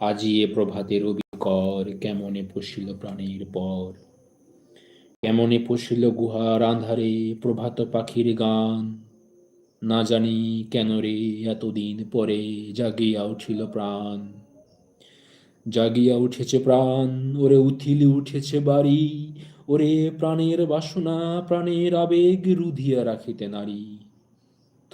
আজি এ প্রভাতে রবি কর, কেমনে পশিল প্রাণের পর? কেমনে পশিল গুহার আন্ধারে প্রভাত পাখির গান? না জানি কেন রে এতদিন পরে জাগিয়া উঠিল প্রাণ। জাগিয়া উঠেছে প্রাণ, ওরে উথিলি উঠেছে বাড়ি। ওরে প্রাণের বাসনা, প্রাণের আবেগ রুধিয়া রাখিতে নারী।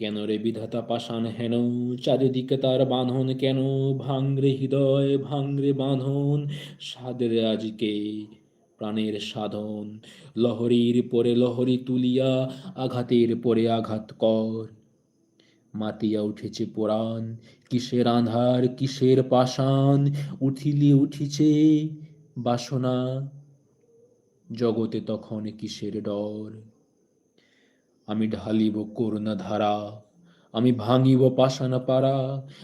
কেন রে বিধাতা পাষাণ হেন? চারিদিকে তার বাঁধন কেন? ভাঙরে হৃদয়, ভাঙরে বাঁধন। সাদের আজকে প্রাণের সাধন। লহরীর পরে লহরী তুলিয়া, আঘাতের পরে আঘাত কর। মাতিয়া উঠেছে পুরাণ কিসের আধার কিসের পাষাণ? উঠিলি উঠিছে বাসনা, জগতে তখন কিসের ডর? আমি ঢালিব করুণা ধারা, আমি ভাঙিব পাষাণ পারা,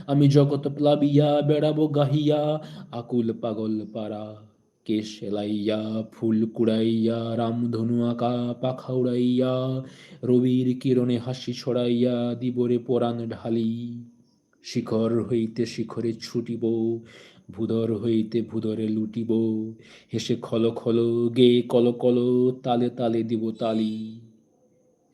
আমি জগৎ প্লাবিয়া, বেড়াবো গাহিয়া, আকুল পাগল পারা, কে সেলাইয়া, ফুল কুড়াইয়া রামধনু আঁকা, পাখা উড়াইয়া, রবির কিরণে হাসি ছড়াইয়া, দিবরে পরাণ ঢালি। শিখর হইতে শিখরে ছুটিব ভূদর হইতে ভূদরে লুটিব, হেসে খল খল গে কল কল, তালে তালে দিব তালি।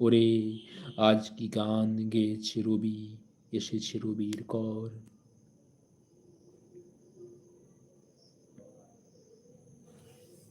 ওরে আজ কি গান গেয়েছে রবি? এসেছে রবির কর।